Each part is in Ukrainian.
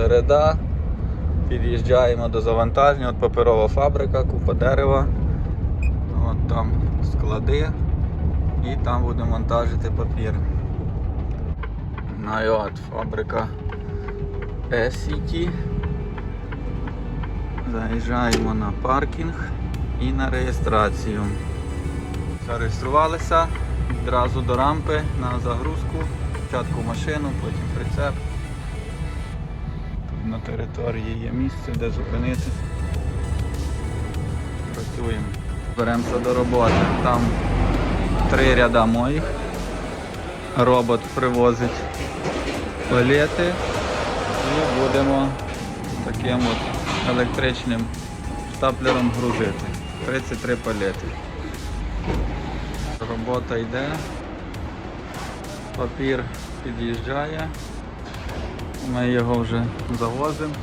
середа. Під'їжджаємо до завантаження. От паперова фабрика, купа дерева. От там склади. І там будемо вантажити папір. Ну і от фабрика SCT. Заїжджаємо на паркінг і на реєстрацію. Зареєструвалися відразу до рампи на загрузку. Спочатку машину, потім прицеп. На території є місце, де зупинитися. Працюємо. Беремося до роботи. Там три ряда моїх. Робот привозить палети і будемо таким от електричним штаплером грузити. 33 палети. Робота йде, папір під'їжджає, ми його вже завозимо.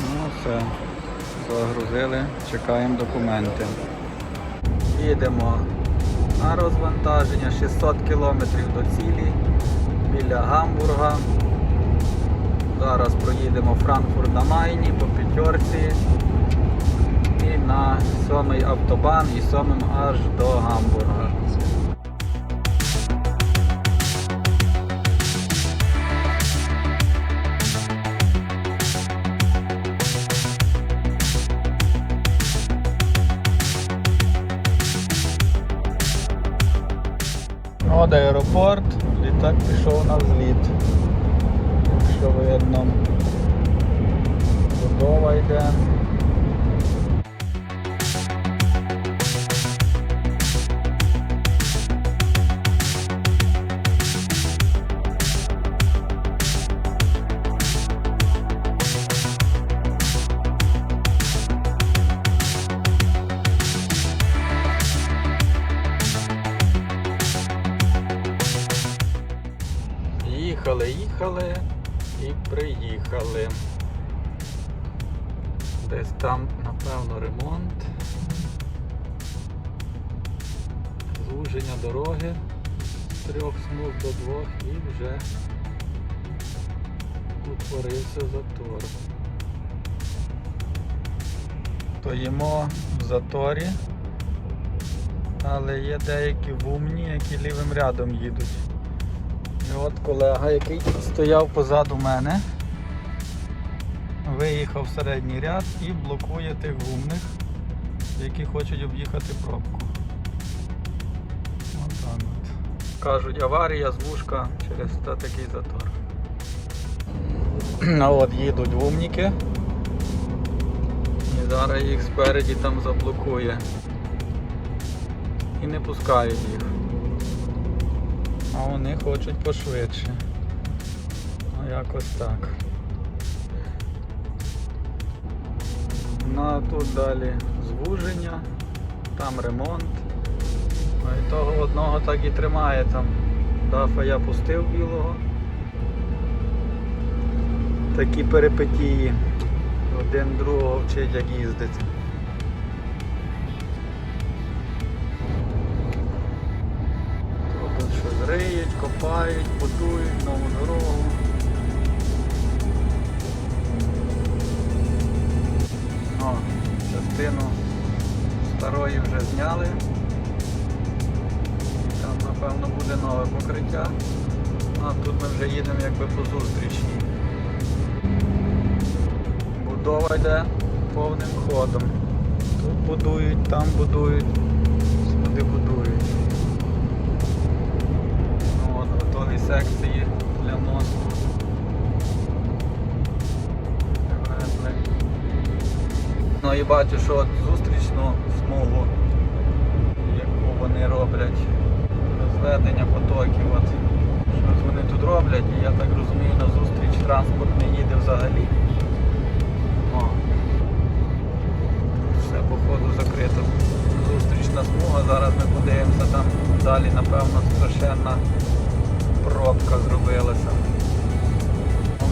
Ну все, загрузили, чекаємо документи. Їдемо на розвантаження 600 кілометрів до цілі біля Гамбурга. Зараз проїдемо Франкфурт на Майні по п'ятерці і на сьомий автобан і сьомим аж до Гамбурга. От аеропорт, літак пішов на зліт. Якщо видно, будова йде. Їхали, їхали і приїхали. Десь там, напевно, ремонт. Звуження дороги з трьох смуг до двох і вже утворився затор. Стоїмо в заторі, але є деякі вумні, які лівим рядом їдуть. От колега, який стояв позаду мене, виїхав в середній ряд і блокує тих гумних, які хочуть об'їхати пробку. Отак от. Кажуть, аварія, звужка через та такий затор. А от їдуть гумніки. І зараз їх спереді там заблокує. І не пускають їх. А вони хочуть пошвидше. Ну якось так. Ну а тут далі звуження, там ремонт. Ну і того одного так і тримає там. Дафа я пустив білого. Такі перипетії. Один другого вчить як їздити. Копають, будують нову дорогу. О, частину старої вже зняли. Там напевно буде нове покриття. А тут ми вже їдемо якби по зустрічній. Будова йде повним ходом. Тут будують, там будують, бачу, що от зустрічну смугу, яку вони роблять, розведення потоків. От. Щось вони тут роблять, і я так розумію, на зустріч транспорт не їде взагалі. О. Все походу закрито. Зустрічна смуга, зараз ми подивимося там далі, напевно, страшенна пробка зробилася.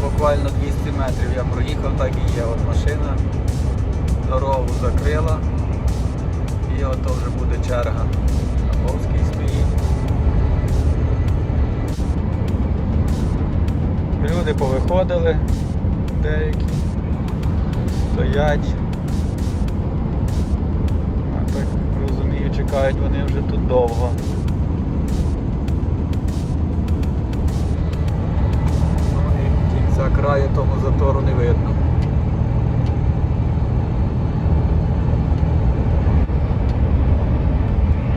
Буквально 200 метрів я проїхав, так і є. От машина дорогу закрила і ото вже буде черга. Таповський стоїть. Люди повиходили деякі. Стоять. А так розумію, чекають вони вже тут довго. Ну і кінця краю тому затору не видно.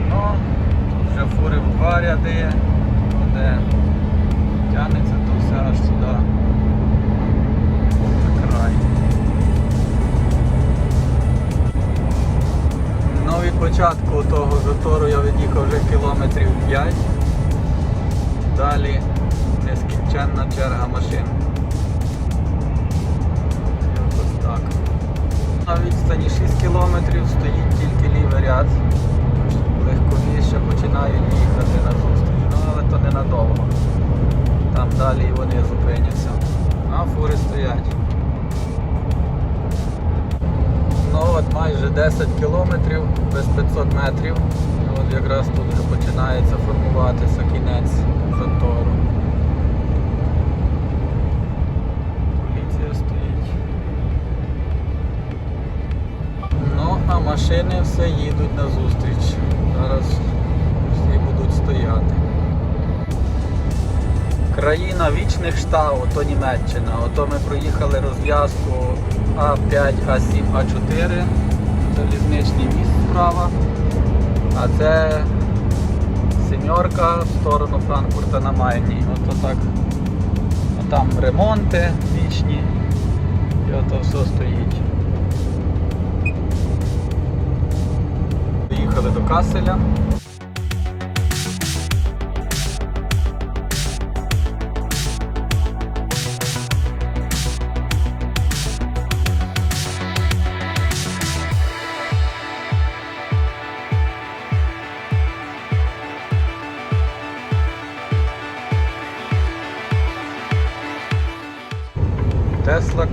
Ну, тут вже фури в два ряди, де тягнеться то все аж сюди. На край. Ну від початку того затору я від'їхав вже кілометрів 5. Далі нескінченна черга машин. 10 кілометрів без 500 метрів. І От якраз тут вже починається формуватися кінець затору. Поліція стоїть. Ну, а машини все їдуть на зустріч. Зараз всі будуть стояти. Країна вічних штаб, то Німеччина. Ото ми проїхали розв'язку А5, А7, А4. Залізничний міст справа. А це сімерка в сторону Франкфурта на Майні. Ото так. Там ремонти вічні. І ото все стоїть. Доїхали до Каселя.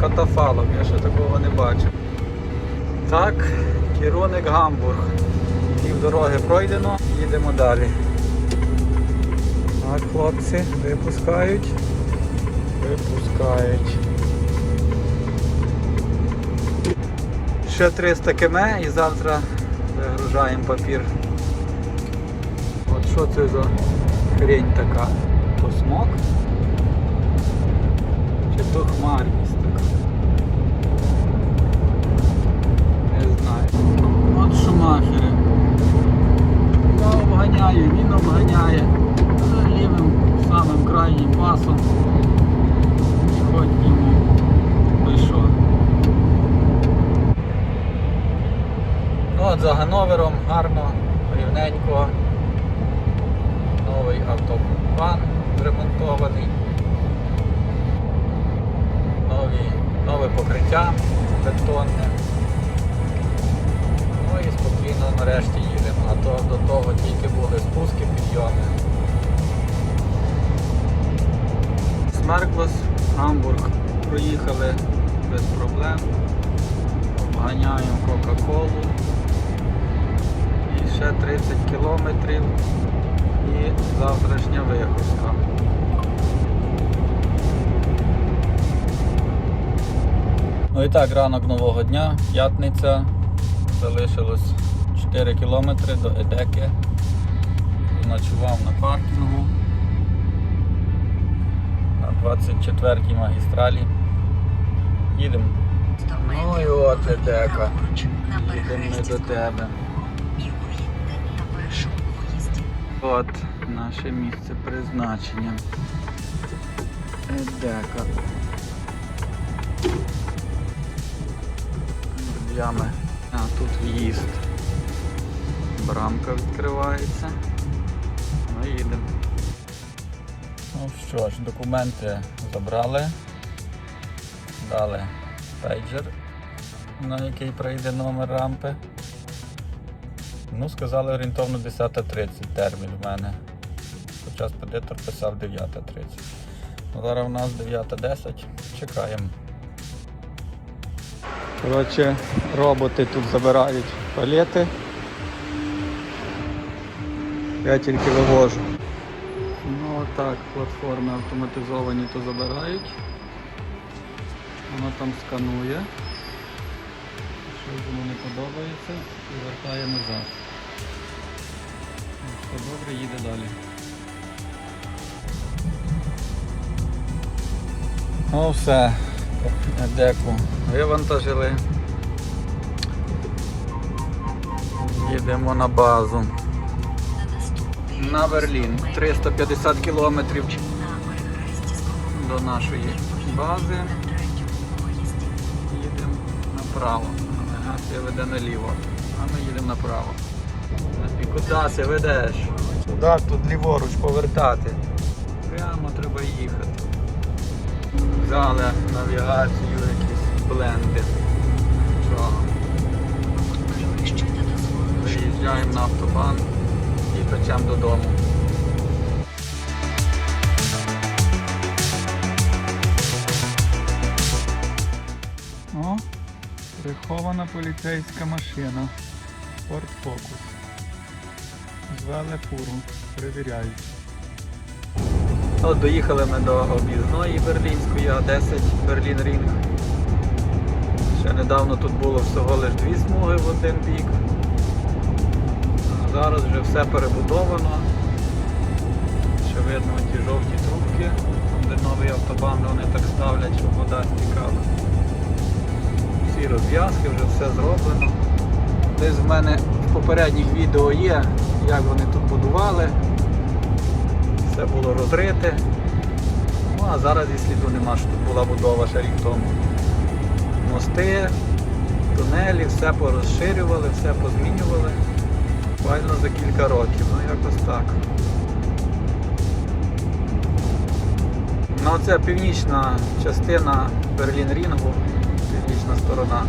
Катафалок, я ще такого не бачив. Так, керуник Гамбург. Пів дороги пройдено, їдемо далі. Так, хлопці, випускають. Випускають. Ще 300 км і завтра вигружаємо папір. От що це за хрень така? То смок? Чи то хмарність за Гановером гарно, рівненько. Новий автобан зремонтований. Нові, нове покриття бетонне. Ну і спокійно нарешті їдемо. А то до того тільки були спуски, підйоми. Смерклос, Гамбург проїхали без проблем. Обганяємо Кока-Колу. Ще 30 кілометрів і завтрашня вигрузка. Ну і так, ранок нового дня, п'ятниця. Залишилось 4 кілометри до Едеки. Ночував на паркінгу на 24-й магістралі. Їдемо. Ну і от Едека. Їдемо ми до тебе. От наше місце призначення. Едека. Ями. А тут в'їзд. Брамка відкривається. Ну їдемо. Ну що ж, документи забрали. Дали пейджер, на який прийде номер рампи. Ну, сказали орієнтовно 10.30 термін в мене. Хоча спедитор писав 9.30. Ну, Зараз у нас 9.10. Чекаємо. Коротше, роботи тут забирають палети. Я тільки вивожу. Ну Отак платформи автоматизовані то забирають. Воно там сканує. Щось йому не подобається і вертає назад. Все добре, їде далі. Ну все, деку вивантажили. Їдемо на базу. На Берлін. 350 кілометрів до нашої бази. Їдемо направо. Навігація веде наліво, а ми їдемо направо. І куди ти ведеш? Куди тут ліворуч повертати? Прямо треба їхати. Взяли навігацію, якісь бленди. Що? Виїжджаємо на автобан і печемо додому. О, прихована поліцейська машина. Ford Focus. Звели фуру, перевіряють. От доїхали ми до об'їзної берлінської А10 Берлін Рінг. Ще недавно тут було всього лише дві смуги в один бік. Зараз вже все перебудовано. Ще видно ті жовті трубки, де новий автобан вони так ставлять, щоб вода стікала. Всі розв'язки, вже все зроблено. Десь в мене попередніх відео є, як вони тут будували. Все було розрите. Ну а зараз і сліду нема, що тут була будова ще рік тому. Мости, тунелі, все порозширювали, все позмінювали. Буквально за кілька років, ну якось так. Ну це північна частина Берлін Рінгу, північна сторона.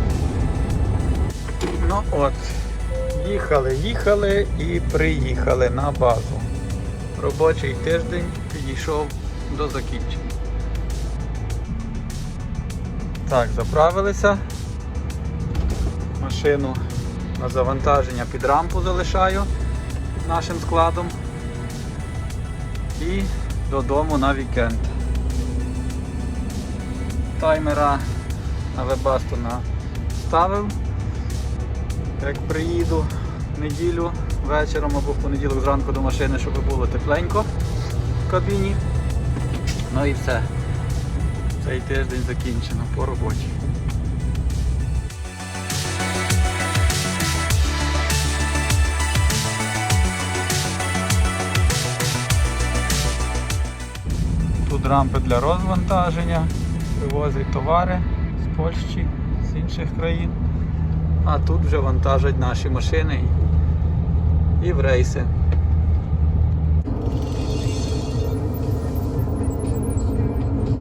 Ну от, їхали, їхали і приїхали на базу. Робочий тиждень підійшов до закінчення. Так, заправилися. Машину на завантаження під рампу залишаю нашим складом. І додому на вікенд. Таймера на вебасту ставив. Як приїду в неділю вечором або в понеділок зранку до машини, щоб було тепленько в кабіні. Ну і все. Цей тиждень закінчено по роботі. Тут рампи для розвантаження, привозять товари з Польщі, з інших країн. А тут вже вантажать наші машини і в рейси.